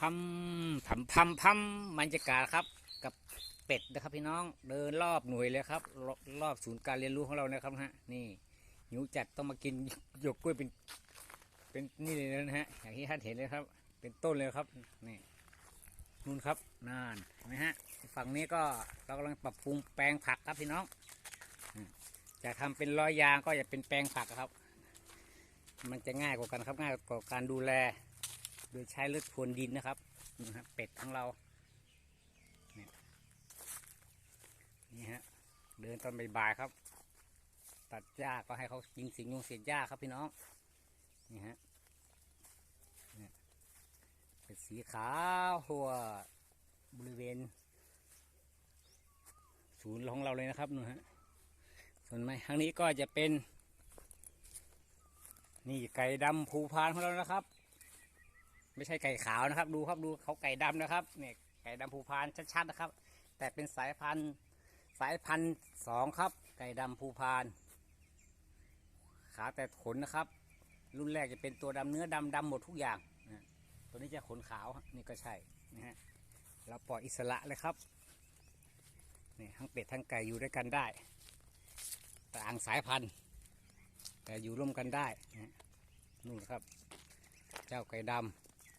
พัมพัมพัมพัมบรรยากาศครับ กับเป็ดนะครับพี่น้องเดินรอบหน่วยเลยครับ รอบศูนย์การเรียนรู้ของเรานะครับฮะนี่หิวจัดต้องมากินหยกกล้วยเป็นเป็นนี่เลยนะฮะอย่างที่ท่านเห็นเลยครับ เป็นต้นเลยครับนี่นู่นครับนานเห็นไหมฮะฝั่งนี้ก็เรากำลังปรับปรุงแปลงผักครับพี่น้องจะทำเป็นร้อยยางก็จะเป็นแปลงผักครับ มันจะง่ายกว่ากันครับง่ายกว่าการดูแล โดยใช้เลือดพรวนดินนะครับนี่ฮะเป็ดของเราเนี่ยนี่ฮะเดินตอนบ่ายๆครับ ตัดหญ้าก็ให้เขายิงสิงยุงเสียหญ้าครับพี่น้องนี่ฮะเนี่ยเป็นสีขาวทั่วบริเวณ ศูนย์ของเราเลยนะครับนู่นฮะส่วนไม้ทางนี้ก็จะเป็น นี่ไก่ดำภูพานของเรานะครับ ไม่ใช่ไก่ขาวนะครับ ดูครับดูเขาไก่ดำนะครับเนี่ยไก่ดำภูพานชัดๆนะครับ แต่เป็นสายพันธุ์สายพันธุ์สองครับ ไก่ดำภูพาน ขาแต่ขนนะครับ รุ่นแรกจะเป็นตัวดำเนื้อดำดำหมดทุกอย่างนะตัวนี้จะขนขาวนี่ก็ใช่นะฮะเราปล่อยอิสระเลยครับนี่ทั้งเป็ดทั้งไก่อยู่ด้วยกันได้ ต่างสายพันธุ์ แต่อยู่ร่วมกันได้นะนู่นครับ เจ้าไก่ดำ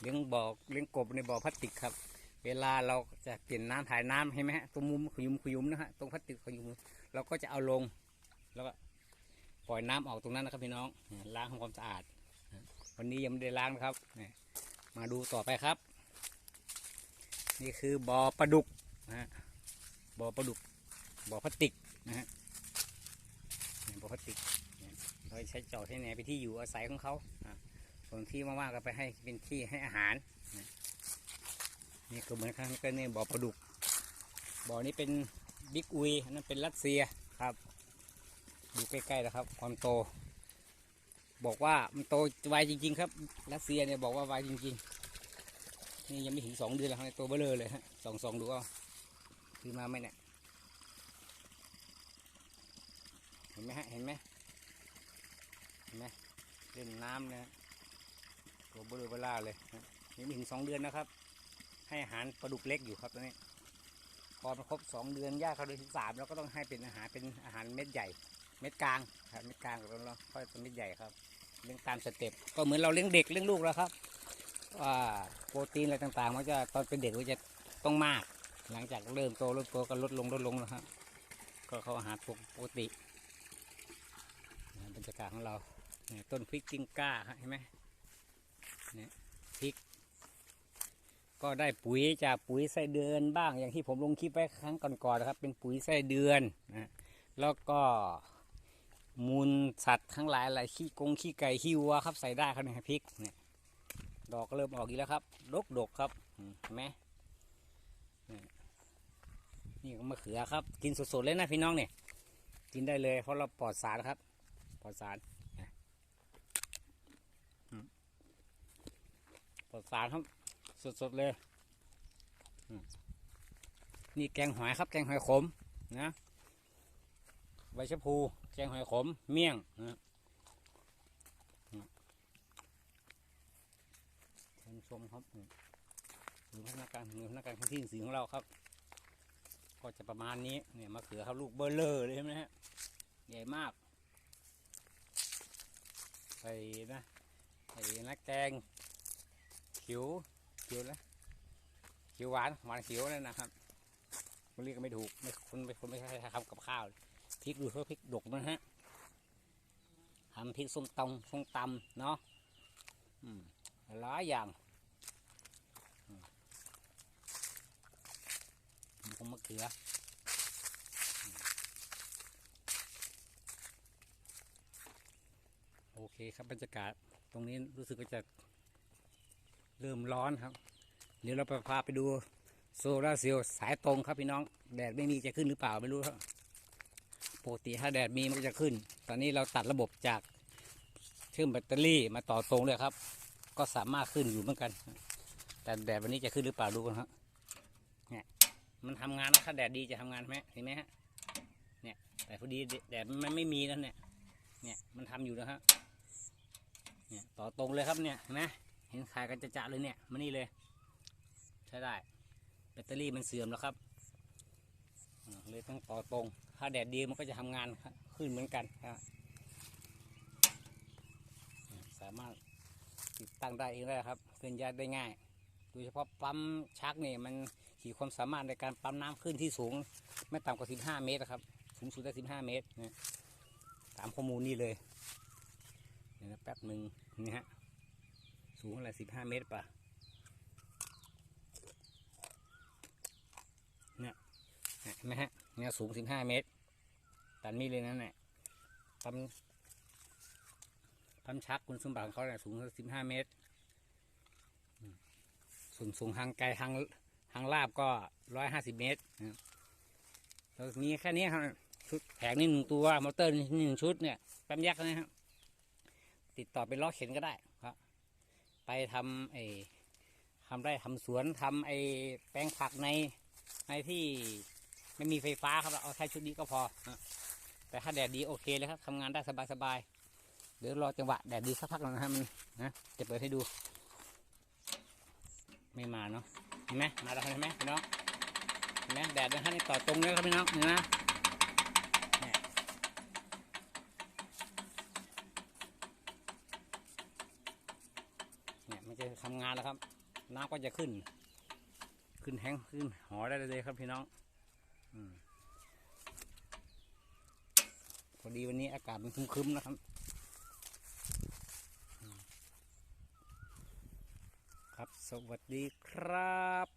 เลี้ยงบ่อเลี้ยงกบในบ่อพลาสติกครับ เวลาเราจะเปลี่ยนน้ำถ่ายน้ำเห็นไหมฮะตรงมุมขยุมขยุมนะฮะตรงพลาสติกขยุมเราก็จะเอาลง แล้วก็ปล่อยน้ำออกตรงนั้นนะครับพี่น้องล้างทำความสะอาด วันนี้ยังไม่ได้ล้างนะครับมาดูต่อไปครับ นี่คือบ่อปลาดุกนะฮะบ่อปลาดุกบ่อพลาสติกนะฮะบ่อพลาสติกเราใช้จาะให้แหนไปที่อยู่อาศัยของเขาอะ ส่วนที่ว่างๆก็ไปให้เป็นที่ให้อาหาร นี่ก็เหมือนกันก็เนี่ยบ่อปลาดุก บ่อนี้เป็นบิ๊กอุยอันนั้นเป็นรัสเซียครับ ดูใกล้ๆนะครับ ความโต บอกว่ามันโตไวจริง ๆ ครับ รัสเซียเนี่ยบอกว่าไวจริง ๆ นี่ยังไม่ถึงสองเดือนแล้วครับตัวเบลอเลยฮะสองสองดูเอาคือมาไหมเนี่ยเห็นไหมฮะเห็นไหมเห็นไหมเล่นน้ำเนะฮะ ตัวเบลอเบล่าเลยนะยังไม่ถึงสองเดือนนะครับ ให้อาหารปลาดุกเล็กอยู่ครับตอนนี้ พอมันครบสองเดือนย่าเขาเดือนที่สามเราก็ต้องให้เป็นอาหารเป็นอาหารเม็ดใหญ่ เม็ดกลางครับเม็ดกลางแล้วเราค่อยเป็นเม็ดใหญ่ครับเลี้ยงตามสเต็ปก็เหมือนเราเลี้ยงเด็กเลี้ยงลูกแล้วครับว่าโปรตีนอะไรต่างๆมันจะตอนเป็นเด็กมันจะต้องมาก หลังจากเริ่มโตเริ่มโตก็ลดลงลดลงนะครับก็เขาอาหารปกติบรรยากาศของเราต้นพริกจิงก้าเห็นไหม เนี่ยพริก ก็ได้ปุ๋ยจากปุ๋ยไส้เดือนบ้าง อย่างที่ผมลงคลิปไว้ครั้งก่อนๆนะครับ เป็นปุ๋ยไส้เดือนนะแล้วก็มูลสัตว์ทั้งหลายอะไรขี้กงขี้ไก่ขี้วัวครับใส่ได้ครับเนี่ยพริกเนี่ยดอกเริ่มออกอีกแล้วครับ ดกดกครับอืมเห็นไหมเนี่นี่ก็มะเขือครับ กินสดๆเลยนะพี่น้องเนี่ย กินได้เลยเพราะเราปลอดสารครับ ปลอดสาร ปลอด สารครับสดๆเลยนี่แกงหอยครับ แกงหอยขมนะใบชะพู แกงหอยขม เมี่ยงนะชมครับอืมดูพนักงานดูพนักงานที่สีของเราครับ ก็จะประมาณนี้เนี่ยมะเขือครับลูกเบอร์เลอร์เลยใช่ไหมฮะใหญ่มากใส่นะใส่นักแกง เขียวเขียวนะเขียวหวานหวานเขียวนั่นนะครับมันเรียกก็ไม่ถูกไม่คนไม่คนไม่ใช่ทำกับข้าวพริกดูเขาพริกดกนะฮะทำพริกส้มตำส้มตำเนาะหลายอย่างอืมคงมะเขือโอเคครับบรรยากาศตรงนี้รู้สึกว่าจะ เริ่มร้อนครับ เดี๋ยวเราไปพาไปดูโซลาร์เซลล์สายตรงครับพี่น้อง แดดไม่มีจะขึ้นหรือเปล่าไม่รู้ครับปกติถ้าแดดมีมันจะขึ้น ตอนนี้เราตัดระบบจากเชื่อมแบตเตอรี่มาต่อตรงเลยครับ ก็สามารถขึ้นอยู่เหมือนกัน แต่แดดวันนี้จะขึ้นหรือเปล่าดูกันครับเนี่ยมันทำงานนะถ้าแดดดีจะทำงานไหมเห็นไหมฮะเนี่ยแต่พอดีแดดมันไม่มีแล้วเนี่ยเนี่ยมันทำอยู่นะฮะเนี่ยต่อตรงเลยครับเนี่ยเห็นไหม เห็นขายกันจะจะๆเลยเนี่ยมานี่เลย ใช้ได้ แบตเตอรี่มันเสื่อมแล้วครับเลยต้องต่อตรง ถ้าแดดดีมันก็จะทำงานขึ้นเหมือนกันครับสามารถติดตั้งได้เองได้ครับเคลื่อนย้ายได้ง่ายโดยเฉพาะปั๊มชักนี่มันขีดความสามารถในการปั๊มน้ำขึ้นที่สูง ไม่ต่ำกว่า 15 เมตรครับ สูงสุดได้ 15 เมตรนะตามข้อมูลนี่เลยเดี๋ยวแป๊บหนึ่งนี่ฮะ สูงอะไร15เมตรป่ะ เนี่ยเห็นไหมฮะเนี่ยสูง15เมตร ตันนี้เลยนั่นแหละปั๊มปั๊มชักคุณสมบัติของเขาเนี่ยสูง15เมตรส่วนสูงทางไกลทางทางลาบก็ร้อยห้าสิบเมตรนะครับเรามีแค่นี้ครับชุดแผงนี่หนึ่งตัว มอเตอร์นี่หนึ่งชุดเนี่ยแป๊มยักษ์นะครับติดต่อเป็นล้อเข็นก็ได้ ไปทำไอ้ทำไร่ทำสวนทำไอ้แปลงผักในในที่ไม่มีไฟฟ้าครับเอาแค่ชุดนี้ก็พอ แต่ถ้าแดดดีโอเคเลยครับทำงานได้สบายๆเดี๋ยวรอจังหวะแดดดีสักพักหนึงนะครับมันนะจะเปิดให้ดู ไม่มาเนาะเห็นไหมมาแล้วเห็นไหมพี่น้องเห็นไหมแดดนะครับนี่ต่อตรงเลยครับพี่น้องเห็นไหมเนี่ยเนี่ยมันจะทำงานแล้วครับ น้ำก็จะขึ้น ขึ้นแห้งขึ้นหอได้เลยครับพี่น้องอพอดีวันนี้อากาศมันครึ้มๆนะครับ ครับสวัสดีครับ